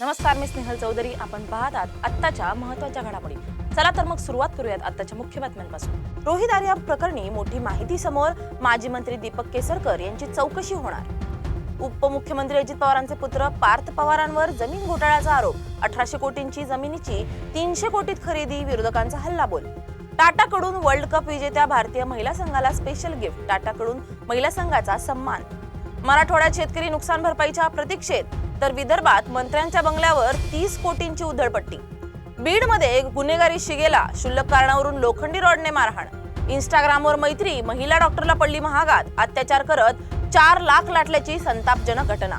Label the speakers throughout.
Speaker 1: नमस्कार मी स्नेहल चौधरी. आपण पाहत आहात आत्ताच्या महत्त्वाच्या घडामोडी. चला तर मग सुरुवात करूयात आत्ताच्या मुख्य बातम्यांपासून. रोहित आर्या प्रकरणी मोठी माहिती समोर माजी मंत्री दीपक केसरकर यांची चौकशी होणार. उपमुख्यमंत्री अजित पवारांचे पुत्र पार्थ पवारांवर जमीन घोटाळ्याचा आरोप. अठराशे कोटींची जमिनीची तीनशे कोटीत खरेदी विरोधकांचा हल्लाबोल. टाटाकडून वर्ल्ड कप विजेत्या भारतीय महिला संघाला स्पेशल गिफ्ट टाटाकडून महिला संघाचा सन्मान. मराठवाड्यात शेतकरी नुकसान भरपाईच्या प्रतीक्षेत तर विदर्भात मंत्र्यांच्या बंगल्यावर तीस कोटींची उधळपट्टी. बीडमध्ये गुन्हेगारी शिगेला क्षुल्लक कारणावरून लोखंडी रॉडने मारहाण. इंस्टाग्रामवर मैत्री महिला डॉक्टरला पडली महागात अत्याचार करत चार लाख लाटल्याची संतापजनक घटना.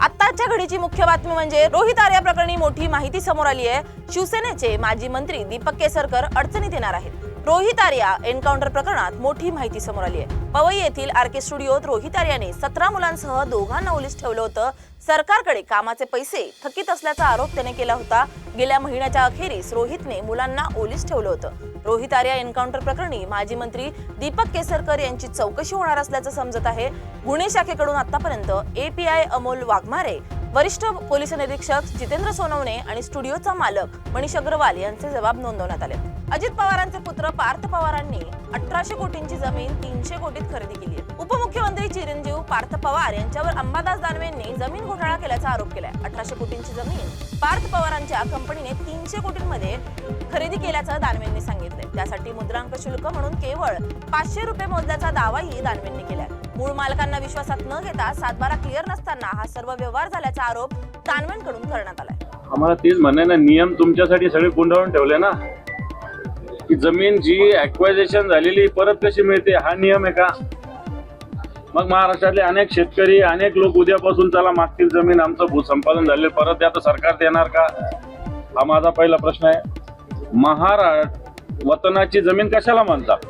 Speaker 1: आत्ताच्या घडीची मुख्य बातमी म्हणजे रोहित आर्या प्रकरणी मोठी माहिती समोर आली आहे शिवसेनेचे माजी मंत्री दीपक केसरकर अडचणीत येणार आहेत. रोहित आर्या एन्काउंटर प्रकरणात मोठी माहिती समोर आली आहे. पवई येथील आर के स्टुडिओत रोहित आर्याने सतरा मुलांसह दोघांना ओलीस ठेवलं होतं. सरकारकडे कामाचे पैसे थकीत असल्याचा आरोप त्याने केला होता. गेल्या महिन्याच्या अखेरीस रोहितने मुलांना ओलीस ठेवलं होतं. रोहित आर्या एन्काउंटर प्रकरणी माजी मंत्री दीपक केसरकर यांची चौकशी होणार असल्याचं समजत आहे. गुन्हे शाखेकडून आतापर्यंत एपीआय अमोल वाघमारे वरिष्ठ पोलीस निरीक्षक जितेंद्र सोनवणे आणि स्टुडिओचा मालक मनीष अग्रवाल यांचे जबाब नोंदवण्यात आले. अजित पवारांचे पुत्र पार्थ पवारांनी अठराशे कोटींची जमीन तीनशे कोटीत खरेदी केली आहे. उपमुख्यमंत्री चिरंजीव पार्थ पवार यांच्यावर अंबादास दानवेंनी जमीन घोटाळा केल्याचा आरोप केलाय. अठराशे कोटींची जमीन पार्थ पवारांच्या कंपनीने तीनशे कोटींमध्ये खरेदी केल्याचं दानवेंनी सांगितलंय. त्यासाठी मुद्रांक शुल्क म्हणून केवळ पाचशे रुपये मोजल्याचा दावाही दानवेंनी केलाय. मूळ मालकांना विश्वासात न घेता सातबारा क्लिअर नसताना हा सर्व व्यवहार झाल्याचा आरोप दानवेंकडून करण्यात आलाय.
Speaker 2: आम्हाला तेच म्हणणं ना नियम तुमच्यासाठी सगळे गुंडाळून ठेवले ना. की जमीन जी ऍक्वायझेशन झालेली परत कशी मिळते हा नियम आहे का? मग महाराष्ट्रातले अनेक शेतकरी अनेक लोक उद्यापासून चला मागतील जमीन. आमचं भूसंपादन झाले. परत द्या तर सरकार देणार का? हा माझा पहिला प्रश्न आहे. महाराष्ट्र वतनाची जमीन कशाला म्हणतात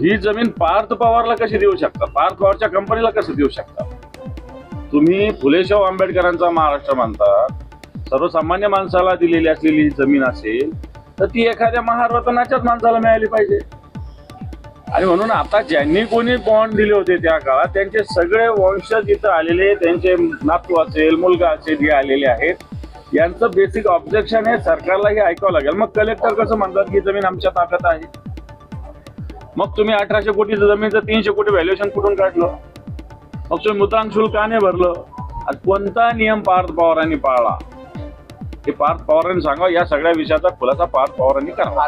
Speaker 2: ही जमीन पार्थ पवारला कशी देऊ शकता पार्थ पवारच्या कंपनीला कसं देऊ शकता तुम्ही फुलेशाह आंबेडकरांचा महाराष्ट्र मानता. सर्वसामान्य माणसाला दिलेली असलेली जमीन असेल तर ती एखाद्या महारत्नाच्याच माणसाला मिळाली पाहिजे. आणि म्हणून आता ज्यांनी कोणी बॉन्ड दिले होते त्या काळात त्यांचे सगळे वंशज इथं आलेले त्यांचे नातू असेल मुलगा असेल जे आलेले आहेत. यांचं बेसिक ऑब्जेक्शन हे सरकारला हे ऐकावं लागेल. मग कलेक्टर कसं म्हणतात की जमीन आमच्या ताकद आहे? मग तुम्ही अठराशे कोटीचं जमीनचं तीनशे कोटी व्हॅल्युएशन कुठून काढलं? मग तुम्ही मुद्रांक शुल्क का नाही भरलं कोणता नियम पार्थ पवारांनी पाळला? हे पार्थ पवारांनी सांगा या सगळ्या विषयाचा खुलासा पार्थ पवारांनी करावा.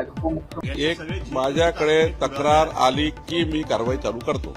Speaker 3: उपमुख्य
Speaker 4: एक माझ्याकडे तक्रार आली की मी कारवाई चालू करतो.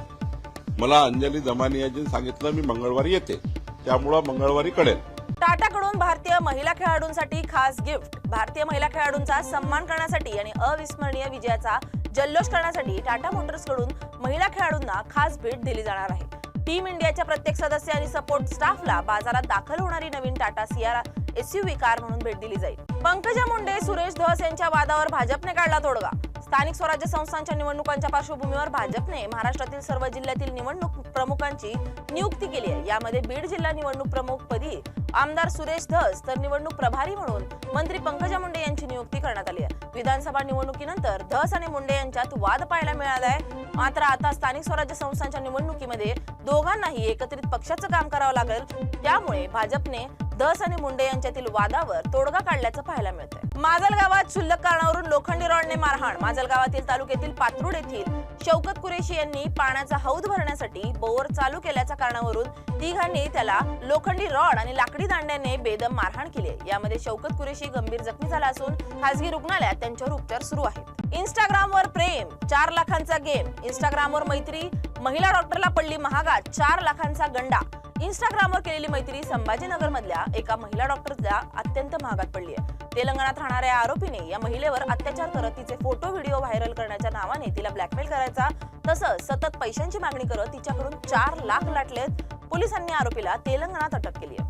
Speaker 4: मला अंजली दमानियाजीने सांगितलं मी मंगळवारी येते. त्यामुळं मंगळवारी कळेल.
Speaker 1: टाटाकडून भारतीय महिला खेळाडूंसाठी खास गिफ्ट. भारतीय महिला खेळाडूंचा सन्मान करण्यासाठी आणि अविस्मरणीय विजयाचा जल्लोष करण्यासाठी टाटा मोटर्सकडून महिला खेळाडूंना खास भेट दिली जाणार आहे. टीम इंडियाच्या प्रत्येक सदस्य आणि सपोर्ट स्टाफला बाजारात दाखल होणारी नवीन टाटा सियारा एसयूव्ही कार म्हणून भेट दिली जाईल. पंकजा मुंडे सुरेश धस यांच्या वादावर भाजपने काढला तोडगा. स्थानिक स्वराज्य संस्थांच्या निवडणुकांच्या पार्श्वभूमीवर भाजपने महाराष्ट्रातील सर्व जिल्ह्यातील निवडणूक प्रमुखांची नियुक्ती केली आहे. यामध्ये बीड जिल्हा निवडणूक प्रमुख पदी आमदार सुरेश धस तर निवडणूक प्रभारी म्हणून मंत्री पंकजा मुंडे यांची नियुक्ती करण्यात आली आहे. विधानसभा निवडणुकीनंतर धस आणि मुंडे यांच्यात वाद पाहायला मिळाला आहे. मात्र आता स्थानिक स्वराज्य संस्थांच्या निवडणुकीमध्ये दोघांनाही एकत्रित पक्षाचं काम करावं लागेल. त्यामुळे भाजपने धस आणि मुंडे यांच्यातील वादावर तोडगा काढल्याचं पाहायला मिळतंय. माजल गावात क्षुल्लक कारणावरून लोखंडी रॉडने मारहाण. माजल गावातील तालुक्यातील पात्रुड येथील शौकत कुरेशी यांनी पाण्याचा हौद भरण्यासाठी बोअर चालू केल्याच्या कारणावरून तिघांनी त्याला लोखंडी रॉड आणि लाकडी दांड्याने बेदम मारहाण केली आहे. यामध्ये शौकत कुरेशी गंभीर जखमी झाला असून खासगी रुग्णालयात त्यांच्यावर उपचार सुरू आहेत. इंस्टाग्रामवर प्रेम चार लाखांचा गेम. इंस्टाग्रामवर मैत्री महिला डॉक्टरला पडली महागात चार लाखांचा गंडा. इंस्टाग्रामवर केलेली मैत्री संभाजीनगर मधल्या एका महिला डॉक्टरला अत्यंत महागात पडली आहे तेलंगणात राहणाऱ्या आरोपीने या महिलेवर अत्याचार करत तिचे फोटो व्हिडिओ व्हायरल करण्याच्या नावाने तिला ब्लॅकमेल करायचा तसंच सतत पैशांची मागणी करत तिच्याकडून चार लाख लाटलेत. पोलिसांनी आरोपीला तेलंगणात अटक केली आहे